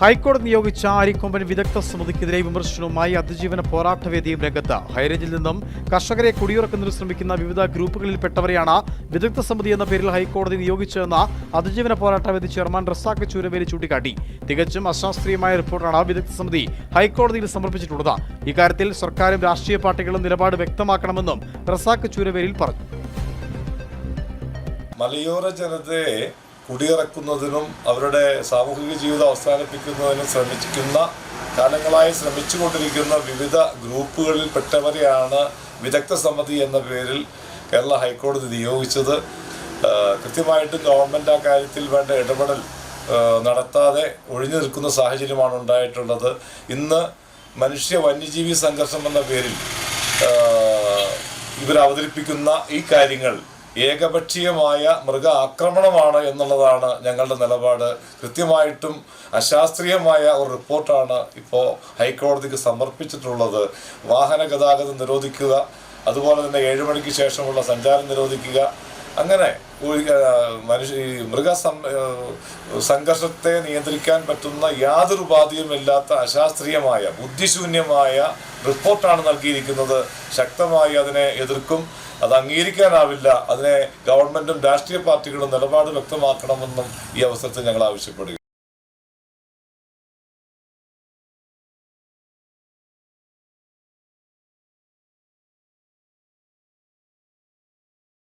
ഹൈക്കോടതി നിയോഗിച്ച അരിക്കൊമ്പൻ വിദഗ്ധ സമിതിക്കെതിരെ വിമർശനവുമായി അതിജീവന പോരാട്ടവേദിയും രംഗത്ത്. ഹൈറേഞ്ചിൽ നിന്നും കർഷകരെ കുടിയിറക്കുന്നതിന് ശ്രമിക്കുന്ന വിവിധ ഗ്രൂപ്പുകളിൽപ്പെട്ടവരെയാണ് വിദഗ്ധ സമിതി എന്ന പേരിൽ ഹൈക്കോടതി നിയോഗിച്ചതെന്ന് അതിജീവന പോരാട്ടവേദി ചെയർമാൻ റസാഖ് ചൂരവേലി ചൂണ്ടിക്കാട്ടി. തികച്ചും അശാസ്ത്രീയമായ റിപ്പോർട്ടാണ് വിദഗ്ധ സമിതി ഹൈക്കോടതിയിൽ സമർപ്പിച്ചിട്ടുള്ളത്. ഇക്കാര്യത്തിൽ സർക്കാരും രാഷ്ട്രീയ പാർട്ടികളും നിലപാട് വ്യക്തമാക്കണമെന്നും റസാഖ് ചൂരവേലിയിൽ പറഞ്ഞു. മലയോര ജനതയെ കുടിയിറക്കുന്നതിനും അവരുടെ സാമൂഹിക ജീവിതം അവസാനിപ്പിക്കുന്നതിനും ശ്രമിക്കുന്ന കാലങ്ങളായി ശ്രമിച്ചുകൊണ്ടിരിക്കുന്ന വിവിധ ഗ്രൂപ്പുകളിൽപ്പെട്ടവരെയാണ് വിദഗ്ധ സമിതി എന്ന പേരിൽ കേരള ഹൈക്കോടതി നിയോഗിച്ചത്. കൃത്യമായിട്ടും ഗവൺമെന്റ് ആ കാര്യത്തിൽ വേണ്ട ഇടപെടൽ നടത്താതെ ഒഴിഞ്ഞു നിൽക്കുന്ന സാഹചര്യമാണ് ഉണ്ടായിട്ടുള്ളത്. ഇന്ന് മനുഷ്യ വന്യജീവി സംഘർഷം എന്ന പേരിൽ ഇവർ അവതരിപ്പിക്കുന്ന ഈ കാര്യങ്ങൾ ഏകപക്ഷീയമായ മൃഗ ആക്രമണമാണ് എന്നുള്ളതാണ് ഞങ്ങളുടെ നിലപാട്. കൃത്യമായിട്ടും അശാസ്ത്രീയമായ ഒരു റിപ്പോർട്ടാണ് ഇപ്പോൾ ഹൈക്കോടതിക്ക് സമർപ്പിച്ചിട്ടുള്ളത്. വാഹന ഗതാഗതം നിരോധിക്കുക അതുപോലെ തന്നെ ഏഴ് മണിക്ക് ശേഷമുള്ള സഞ്ചാരം നിരോധിക്കുക അങ്ങനെ മനുഷ്യ ഈ മൃഗ സംഘർഷത്തെ നിയന്ത്രിക്കാൻ പറ്റുന്ന യാതൊരു ഉപാധിയുമില്ലാത്ത അശാസ്ത്രീയമായ ബുദ്ധിശൂന്യമായ റിപ്പോർട്ടാണ് നൽകിയിരിക്കുന്നത്. ശക്തമായി അതിനെ എതിർക്കും. അത് അംഗീകരിക്കാനാവില്ല. അതിനെ ഗവൺമെന്റും രാഷ്ട്രീയ പാർട്ടികളും നിലപാട് വ്യക്തമാക്കണമെന്നും ഈ അവസരത്തിൽ ഞങ്ങൾ ആവശ്യപ്പെടുകയാണ്.